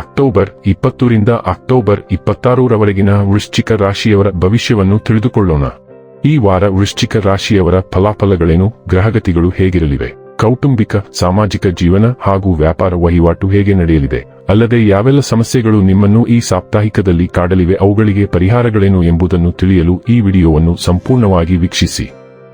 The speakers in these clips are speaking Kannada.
ಅಕ್ಟೋಬರ್ ಇಪ್ಪತ್ತರಿಂದ ಅಕ್ಟೋಬರ್ ಇಪ್ಪತ್ತಾರರವರೆಗಿನ ವೃಶ್ಚಿಕ ರಾಶಿಯವರ ಭವಿಷ್ಯವನ್ನು ತಿಳಿದುಕೊಳ್ಳೋಣ. ಈ ವಾರ ವೃಶ್ಚಿಕ ರಾಶಿಯವರ ಫಲಾಫಲಗಳೇನು, ಗ್ರಹಗತಿಗಳು ಹೇಗಿರಲಿವೆ, ಕೌಟುಂಬಿಕ, ಸಾಮಾಜಿಕ ಜೀವನ ಹಾಗೂ ವ್ಯಾಪಾರ ವಹಿವಾಟು ಹೇಗೆ ನಡೆಯಲಿದೆ, ಅಲ್ಲದೆ ಯಾವೆಲ್ಲ ಸಮಸ್ಯೆಗಳು ನಿಮ್ಮನ್ನು ಈ ಸಾಪ್ತಾಹಿಕದಲ್ಲಿ ಕಾಡಲಿವೆ, ಅವುಗಳಿಗೆ ಪರಿಹಾರಗಳೇನು ಎಂಬುದನ್ನು ತಿಳಿಯಲು ಈ ವಿಡಿಯೋವನ್ನು ಸಂಪೂರ್ಣವಾಗಿ ವೀಕ್ಷಿಸಿ.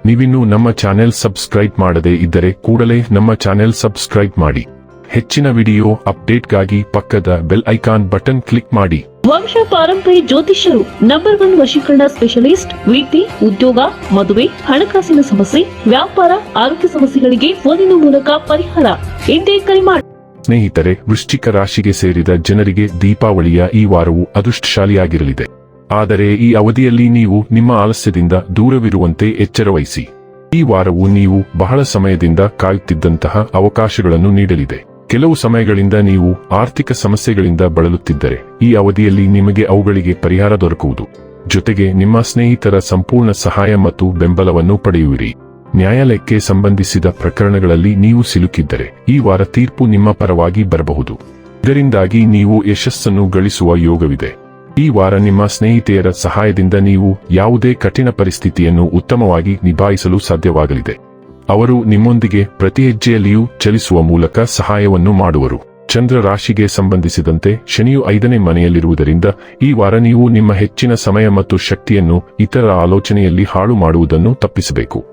ನೀವಿನ್ನೂ ನಮ್ಮ ಚಾನೆಲ್ ಸಬ್ಸ್ಕ್ರೈಬ್ ಮಾಡದೇ ಇದ್ದರೆ ಕೂಡಲೇ ನಮ್ಮ ಚಾನೆಲ್ ಸಬ್ಸ್ಕ್ರೈಬ್ ಮಾಡಿ. ಹೆಚ್ಚಿನ ವಿಡಿಯೋ ಅಪ್ಡೇಟ್ಗಾಗಿ ಪಕ್ಕದ ಬೆಲ್ ಐಕಾನ್ ಬಟನ್ ಕ್ಲಿಕ್ ಮಾಡಿ. ವಂಶ ಪಾರಂಪರಿ ಜ್ಯೋತಿಷ್ಯರು ನಂಬರ್ ಒನ್ ವಶೀಕರಣ ಸ್ಪೆಷಲಿಸ್ಟ್ ವೃತ್ತಿ ಉದ್ಯೋಗ ಮದುವೆ ಹಣಕಾಸಿನ ಸಮಸ್ಯೆ ವ್ಯಾಪಾರ ಆರೋಗ್ಯ ಸಮಸ್ಯೆಗಳಿಗೆ ಫೋನಿನ ಮೂಲಕ ಪರಿಹಾರ. ಎಂದೇ ಕರೆ ಮಾಡಿ ಸ್ನೇಹಿತರೆ ವೃಶ್ಚಿಕ ರಾಶಿಗೆ ಸೇರಿದ ಜನರಿಗೆ ದೀಪಾವಳಿಯ ಈ ವಾರವು ಅದೃಷ್ಟಶಾಲಿಯಾಗಿರಲಿದೆ. ಆದರೆ ಈ ಅವಧಿಯಲ್ಲಿ ನೀವು ನಿಮ್ಮ ಆಲಸ್ಯದಿಂದ ದೂರವಿರುವಂತೆ ಎಚ್ಚರವಹಿಸಿ. ಈ ವಾರವು ನೀವು ಬಹಳ ಸಮಯದಿಂದ ಕಾಯುತ್ತಿದ್ದಂತಹ ಅವಕಾಶಗಳನ್ನು ನೀಡಲಿದೆ. ಕೆಲವು ಸಮಯಗಳಿಂದ ನೀವು ಆರ್ಥಿಕ ಸಮಸ್ಯೆಗಳಿಂದ ಬಳಲುತ್ತಿದ್ದರೆ, ಈ ಅವಧಿಯಲ್ಲಿ ನಿಮಗೆ ಅವುಗಳಿಗೆ ಪರಿಹಾರ ದೊರಕುವುದು. ಜೊತೆಗೆ ನಿಮ್ಮ ಸ್ನೇಹಿತರ ಸಂಪೂರ್ಣ ಸಹಾಯ ಮತ್ತು ಬೆಂಬಲವನ್ನು ಪಡೆಯುವಿರಿ. ನ್ಯಾಯಾಲಯಕ್ಕೆ ಸಂಬಂಧಿಸಿದ ಪ್ರಕರಣಗಳಲ್ಲಿ ನೀವು ಸಿಲುಕಿದ್ದರೆ, ಈ ವಾರ ತೀರ್ಪು ನಿಮ್ಮ ಪರವಾಗಿ ಬರಬಹುದು. ಇದರಿಂದಾಗಿ ನೀವು ಯಶಸ್ಸನ್ನು ಗಳಿಸುವ ಯೋಗವಿದೆ. ಈ ವಾರ ನಿಮ್ಮ ಸ್ನೇಹಿತೆಯರ ಸಹಾಯದಿಂದ ನೀವು ಯಾವುದೇ ಕಠಿಣ ಪರಿಸ್ಥಿತಿಯನ್ನು ಉತ್ತಮವಾಗಿ ನಿಭಾಯಿಸಲು ಸಾಧ್ಯವಾಗಲಿದೆ. ಅವರು ನಿಮ್ಮೊಂದಿಗೆ ಪ್ರತಿ ಹೆಜ್ಜೆಯಲ್ಲಿಯೂ ಚಲಿಸುವ ಮೂಲಕ ಸಹಾಯವನ್ನು ಮಾಡುವರು. ಚಂದ್ರ ರಾಶಿಗೆ ಸಂಬಂಧಿಸಿದಂತೆ ಶನಿಯು ಐದನೇ ಮನೆಯಲ್ಲಿರುವುದರಿಂದ ಈ ವಾರ ನೀವು ನಿಮ್ಮ ಹೆಚ್ಚಿನ ಸಮಯ ಮತ್ತು ಶಕ್ತಿಯನ್ನು ಇತರ ಆಲೋಚನೆಯಲ್ಲಿ ಹಾಳು ಮಾಡುವುದನ್ನು ತಪ್ಪಿಸಬೇಕು.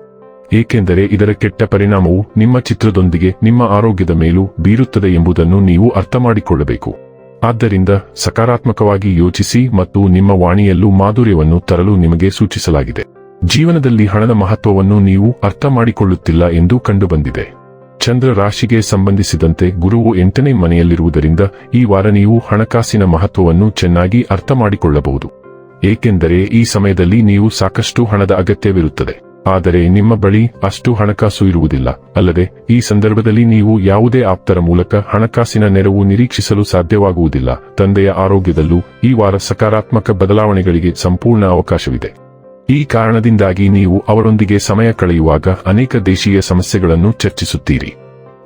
ಏಕೆಂದರೆ ಇದರ ಕೆಟ್ಟ ಪರಿಣಾಮವು ನಿಮ್ಮ ಚಿತ್ರದೊಂದಿಗೆ ನಿಮ್ಮ ಆರೋಗ್ಯದ ಮೇಲೂ ಬೀರುತ್ತದೆ ಎಂಬುದನ್ನು ನೀವು ಅರ್ಥಮಾಡಿಕೊಳ್ಳಬೇಕು. ಆದ್ದರಿಂದ ಸಕಾರಾತ್ಮಕವಾಗಿ ಯೋಚಿಸಿ ಮತ್ತು ನಿಮ್ಮ ವಾಣಿಯಲ್ಲೂ ಮಾಧುರ್ಯವನ್ನು ತರಲು ನಿಮಗೆ ಸೂಚಿಸಲಾಗಿದೆ. ಜೀವನದಲ್ಲಿ ಹಣದ ಮಹತ್ವವನ್ನು ನೀವು ಅರ್ಥ ಮಾಡಿಕೊಳ್ಳುತ್ತಿಲ್ಲ ಎಂದು ಕಂಡುಬಂದಿದೆ. ಚಂದ್ರ ರಾಶಿಗೆ ಸಂಬಂಧಿಸಿದಂತೆ ಗುರುವು ಎಂಟನೇ ಮನೆಯಲ್ಲಿರುವುದರಿಂದ ಈ ವಾರ ನೀವು ಹಣಕಾಸಿನ ಮಹತ್ವವನ್ನು ಚೆನ್ನಾಗಿ ಅರ್ಥ ಮಾಡಿಕೊಳ್ಳಬಹುದು. ಏಕೆಂದರೆ ಈ ಸಮಯದಲ್ಲಿ ನೀವು ಸಾಕಷ್ಟು ಹಣದ ಅಗತ್ಯವಿರುತ್ತದೆ. ಆದರೆ ನಿಮ್ಮ ಬಳಿ ಅಷ್ಟು ಹಣಕಾಸು ಇರುವುದಿಲ್ಲ. ಅಲ್ಲದೆ ಈ ಸಂದರ್ಭದಲ್ಲಿ ನೀವು ಯಾವುದೇ ಆಪ್ತರ ಮೂಲಕ ಹಣಕಾಸಿನ ನೆರವು ನಿರೀಕ್ಷಿಸಲು ಸಾಧ್ಯವಾಗುವುದಿಲ್ಲ. ತಂದೆಯ ಆರೋಗ್ಯದಲ್ಲೂ ಈ ವಾರ ಸಕಾರಾತ್ಮಕ ಬದಲಾವಣೆಗಳಿಗೆ ಸಂಪೂರ್ಣ ಅವಕಾಶವಿದೆ. ಈ ಕಾರಣದಿಂದಾಗಿ ನೀವು ಅವರೊಂದಿಗೆ ಸಮಯ ಕಳೆಯುವಾಗ ಅನೇಕ ದೇಶೀಯ ಸಮಸ್ಯೆಗಳನ್ನು ಚರ್ಚಿಸುತ್ತೀರಿ.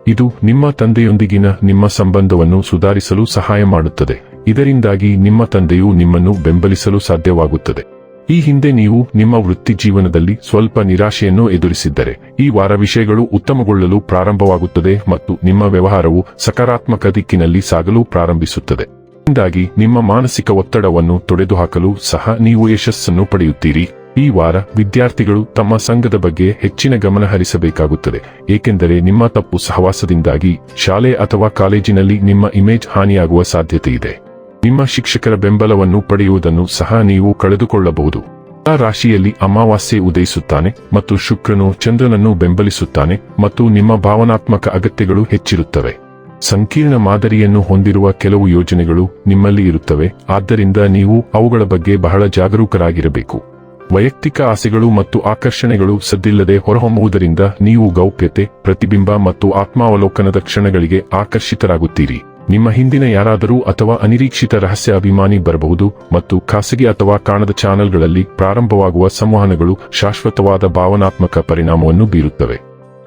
ಇದು ನಿಮ್ಮ ತಂದೆಯೊಂದಿಗಿನ ನಿಮ್ಮ ಸಂಬಂಧವನ್ನು ಸುಧಾರಿಸಲು ಸಹಾಯ ಮಾಡುತ್ತದೆ. ಇದರಿಂದಾಗಿ ನಿಮ್ಮ ತಂದೆಯು ನಿಮ್ಮನ್ನು ಬೆಂಬಲಿಸಲು ಸಾಧ್ಯವಾಗುತ್ತದೆ. ಈ ಹಿಂದೆ ನೀವು ನಿಮ್ಮ ವೃತ್ತಿ ಜೀವನದಲ್ಲಿ ಸ್ವಲ್ಪ ನಿರಾಶೆಯನ್ನು ಎದುರಿಸಿದ್ದರೆ, ಈ ವಾರ ವಿಷಯಗಳು ಉತ್ತಮಗೊಳ್ಳಲು ಪ್ರಾರಂಭವಾಗುತ್ತದೆ ಮತ್ತು ನಿಮ್ಮ ವ್ಯವಹಾರವು ಸಕಾರಾತ್ಮಕ ದಿಕ್ಕಿನಲ್ಲಿ ಸಾಗಲು ಪ್ರಾರಂಭಿಸುತ್ತದೆ. ಇದರಿಂದಾಗಿ ನಿಮ್ಮ ಮಾನಸಿಕ ಒತ್ತಡವನ್ನು ತೊಡೆದುಹಾಕಲು ಸಹ ನೀವು ಯಶಸ್ಸನ್ನು ಪಡೆಯುತ್ತೀರಿ. ಈ ವಾರ ವಿದ್ಯಾರ್ಥಿಗಳು ತಮ್ಮ ಸಂಘದ ಬಗ್ಗೆ ಹೆಚ್ಚಿನ ಗಮನ ಹರಿಸಬೇಕಾಗುತ್ತದೆ, ಏಕೆಂದರೆ ನಿಮ್ಮ ತಪ್ಪು ಸಹವಾಸದಿಂದಾಗಿ ಶಾಲೆ ಅಥವಾ ಕಾಲೇಜಿನಲ್ಲಿ ನಿಮ್ಮ ಇಮೇಜ್ ಹಾನಿಯಾಗುವ ಸಾಧ್ಯತೆ ಇದೆ ನಿಮ್ಮ ಶಿಕ್ಷಕರ ಬೆಂಬಲವನ್ನು ಪಡೆಯುವುದನ್ನು ಸಹ ನೀವು ಕಳೆದುಕೊಳ್ಳಬಹುದು. ಆ ರಾಶಿಯಲ್ಲಿ ಅಮಾವಾಸ್ಯೆ ಉದಯಿಸುತ್ತಾನೆ ಮತ್ತು ಶುಕ್ರನು ಚಂದ್ರನನ್ನು ಬೆಂಬಲಿಸುತ್ತಾನೆ ಮತ್ತು ನಿಮ್ಮ ಭಾವನಾತ್ಮಕ ಅಗತ್ಯಗಳು ಹೆಚ್ಚಿರುತ್ತವೆ. ಸಂಕೀರ್ಣ ಮಾದರಿಯನ್ನು ಹೊಂದಿರುವ ಕೆಲವು ಯೋಜನೆಗಳು ನಿಮ್ಮಲ್ಲಿ ಇರುತ್ತವೆ, ಆದ್ದರಿಂದ ನೀವು ಅವುಗಳ ಬಗ್ಗೆ ಬಹಳ ಜಾಗರೂಕರಾಗಿರಬೇಕು. ವೈಯಕ್ತಿಕ ಆಸೆಗಳು ಮತ್ತು ಆಕರ್ಷಣೆಗಳು ಸದ್ದಿಲ್ಲದೆ ಹೊರಹೊಮ್ಮುವುದರಿಂದ ನೀವು ಗೌಪ್ಯತೆ, ಪ್ರತಿಬಿಂಬ ಮತ್ತು ಆತ್ಮಾವಲೋಕನದ ಕ್ಷಣಗಳಿಗೆ ಆಕರ್ಷಿತರಾಗುತ್ತೀರಿ. ನಿಮ್ಮ ಹಿಂದಿನ ಯಾರಾದರೂ ಅಥವಾ ಅನಿರೀಕ್ಷಿತ ರಹಸ್ಯ ಅಭಿಮಾನಿ ಬರಬಹುದು ಮತ್ತು ಖಾಸಗಿ ಅಥವಾ ಕಾಣದ ಚಾನೆಲ್ಗಳಲ್ಲಿ ಪ್ರಾರಂಭವಾಗುವ ಸಂವಹನಗಳು ಶಾಶ್ವತವಾದ ಭಾವನಾತ್ಮಕ ಪರಿಣಾಮವನ್ನು ಬೀರುತ್ತವೆ.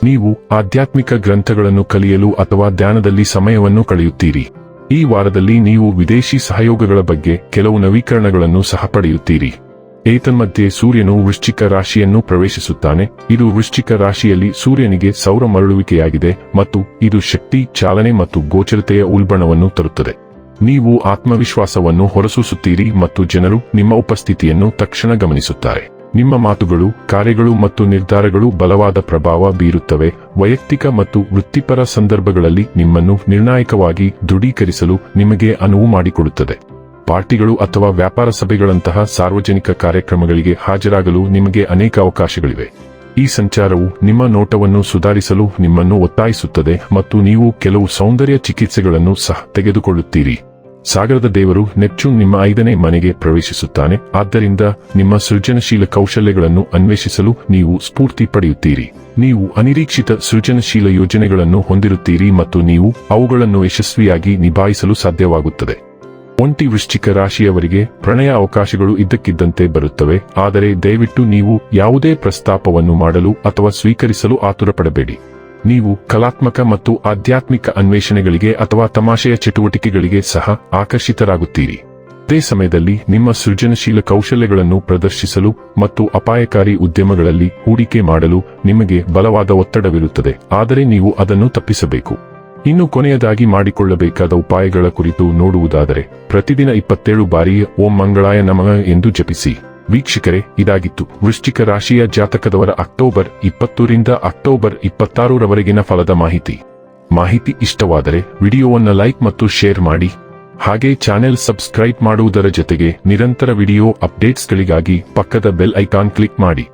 ನೀವು ಆಧ್ಯಾತ್ಮಿಕ ಗ್ರಂಥಗಳನ್ನು ಕಲಿಯಲು ಅಥವಾ ಧ್ಯಾನದಲ್ಲಿ ಸಮಯವನ್ನು ಕಳೆಯುತ್ತೀರಿ. ಈ ವಾರದಲ್ಲಿ ನೀವು ವಿದೇಶಿ ಸಹಯೋಗಗಳ ಬಗ್ಗೆ ಕೆಲವು ನವೀಕರಣಗಳನ್ನು ಸಹ ಪಡೆಯುತ್ತೀರಿ. ಏತನ್ಮಧ್ಯೆ ಸೂರ್ಯನು ವೃಶ್ಚಿಕ ರಾಶಿಯನ್ನು ಪ್ರವೇಶಿಸುತ್ತಾನೆ. ಇದು ವೃಶ್ಚಿಕ ರಾಶಿಯಲ್ಲಿ ಸೂರ್ಯನಿಗೆ ಸೌರ ಮರಳುವಿಕೆಯಾಗಿದೆ ಮತ್ತು ಇದು ಶಕ್ತಿ, ಚಾಲನೆ ಮತ್ತು ಗೋಚರತೆಯ ಉಲ್ಬಣವನ್ನು ತರುತ್ತದೆ. ನೀವು ಆತ್ಮವಿಶ್ವಾಸವನ್ನು ಹೊರಸೂಸುತ್ತೀರಿ ಮತ್ತು ಜನರು ನಿಮ್ಮ ಉಪಸ್ಥಿತಿಯನ್ನು ತಕ್ಷಣ ಗಮನಿಸುತ್ತಾರೆ. ನಿಮ್ಮ ಮಾತುಗಳು, ಕಾರ್ಯಗಳು ಮತ್ತು ನಿರ್ಧಾರಗಳು ಬಲವಾದ ಪ್ರಭಾವ ಬೀರುತ್ತವೆ. ವೈಯಕ್ತಿಕ ಮತ್ತು ವೃತ್ತಿಪರ ಸಂದರ್ಭಗಳಲ್ಲಿ ನಿಮ್ಮನ್ನು ನಿರ್ಣಾಯಕವಾಗಿ ದೃಢೀಕರಿಸಲು ನಿಮಗೆ ಅನುವು ಮಾಡಿಕೊಡುತ್ತದೆ. ಪಾರ್ಟಿಗಳು ಅಥವಾ ವ್ಯಾಪಾರ ಸಭೆಗಳಂತಹ ಸಾರ್ವಜನಿಕ ಕಾರ್ಯಕ್ರಮಗಳಿಗೆ ಹಾಜರಾಗಲು ನಿಮಗೆ ಅನೇಕ ಅವಕಾಶಗಳಿವೆ. ಈ ಸಂಚಾರವು ನಿಮ್ಮ ನೋಟವನ್ನು ಸುಧಾರಿಸಲು ನಿಮ್ಮನ್ನು ಒತ್ತಾಯಿಸುತ್ತದೆ ಮತ್ತು ನೀವು ಕೆಲವು ಸೌಂದರ್ಯ ಚಿಕಿತ್ಸೆಗಳನ್ನು ಸಹ ತೆಗೆದುಕೊಳ್ಳುತ್ತೀರಿ. ಸಾಗರದ ದೇವರು ನೆಪ್ಚೂನ್ ನಿಮ್ಮ ಐದನೇ ಮನೆಗೆ ಪ್ರವೇಶಿಸುತ್ತಾನೆ. ಆದ್ದರಿಂದ ನಿಮ್ಮ ಸೃಜನಶೀಲ ಕೌಶಲ್ಯಗಳನ್ನು ಅನ್ವೇಷಿಸಲು ನೀವು ಸ್ಫೂರ್ತಿ ಪಡೆಯುತ್ತೀರಿ. ನೀವು ಅನಿರೀಕ್ಷಿತ ಸೃಜನಶೀಲ ಯೋಜನೆಗಳನ್ನು ಹೊಂದಿರುತ್ತೀರಿ ಮತ್ತು ನೀವು ಅವುಗಳನ್ನು ಯಶಸ್ವಿಯಾಗಿ ನಿಭಾಯಿಸಲು ಸಾಧ್ಯವಾಗುತ್ತದೆ. ಒಂಟಿ ವೃಶ್ಚಿಕ ರಾಶಿಯವರಿಗೆ ಪ್ರಣಯ ಅವಕಾಶಗಳು ಇದ್ದಕ್ಕಿದ್ದಂತೆ ಬರುತ್ತವೆ. ಆದರೆ ದಯವಿಟ್ಟು ನೀವು ಯಾವುದೇ ಪ್ರಸ್ತಾಪವನ್ನು ಮಾಡಲು ಅಥವಾ ಸ್ವೀಕರಿಸಲು ಆತುರಪಡಬೇಡಿ. ನೀವು ಕಲಾತ್ಮಕ ಮತ್ತು ಆಧ್ಯಾತ್ಮಿಕ ಅನ್ವೇಷಣೆಗಳಿಗೆ ಅಥವಾ ತಮಾಷೆಯ ಚಟುವಟಿಕೆಗಳಿಗೆ ಸಹ ಆಕರ್ಷಿತರಾಗುತ್ತೀರಿ. ಅದೇ ಸಮಯದಲ್ಲಿ ನಿಮ್ಮ ಸೃಜನಶೀಲ ಕೌಶಲ್ಯಗಳನ್ನು ಪ್ರದರ್ಶಿಸಲು ಮತ್ತು ಅಪಾಯಕಾರಿ ಉದ್ಯಮಗಳಲ್ಲಿ ಹೂಡಿಕೆ ಮಾಡಲು ನಿಮಗೆ ಬಲವಾದ ಒತ್ತಡವಿರುತ್ತದೆ. ಆದರೆ ನೀವು ಅದನ್ನು ತಪ್ಪಿಸಬೇಕು. ಇನ್ನು ಕೊನೆಯದಾಗಿ ಮಾಡಿಕೊಳ್ಳಬೇಕಾದ ಉಪಾಯಗಳ ಕುರಿತು ನೋಡುವುದಾದರೆ, ಪ್ರತಿದಿನ ಇಪ್ಪತ್ತೇಳು ಬಾರಿ ಓಂ ಮಂಗಳಾಯ ನಮಃ ಎಂದು ಜಪಿಸಿ. ವೀಕ್ಷಕರೇ, ಇದಾಗಿತ್ತು. ವೃಶ್ಚಿಕ ರಾಶಿಯ ಜಾತಕದವರ ಅಕ್ಟೋಬರ್ ಇಪ್ಪತ್ತರಿಂದ ಅಕ್ಟೋಬರ್ ಇಪ್ಪತ್ತಾರರವರೆಗಿನ ಫಲದ ಮಾಹಿತಿ. ಮಾಹಿತಿ ಇಷ್ಟವಾದರೆ ವಿಡಿಯೋವನ್ನು ಲೈಕ್ ಮತ್ತು ಶೇರ್ ಮಾಡಿ. ಹಾಗೆ ಚಾನೆಲ್ ಸಬ್ಸ್ಕ್ರೈಬ್ ಮಾಡುವುದರ ಜೊತೆಗೆ ನಿರಂತರ ವಿಡಿಯೋ ಅಪ್ಡೇಟ್ಸ್ಗಳಿಗಾಗಿ ಪಕ್ಕದ ಬೆಲ್ ಐಕಾನ್ ಕ್ಲಿಕ್ ಮಾಡಿ.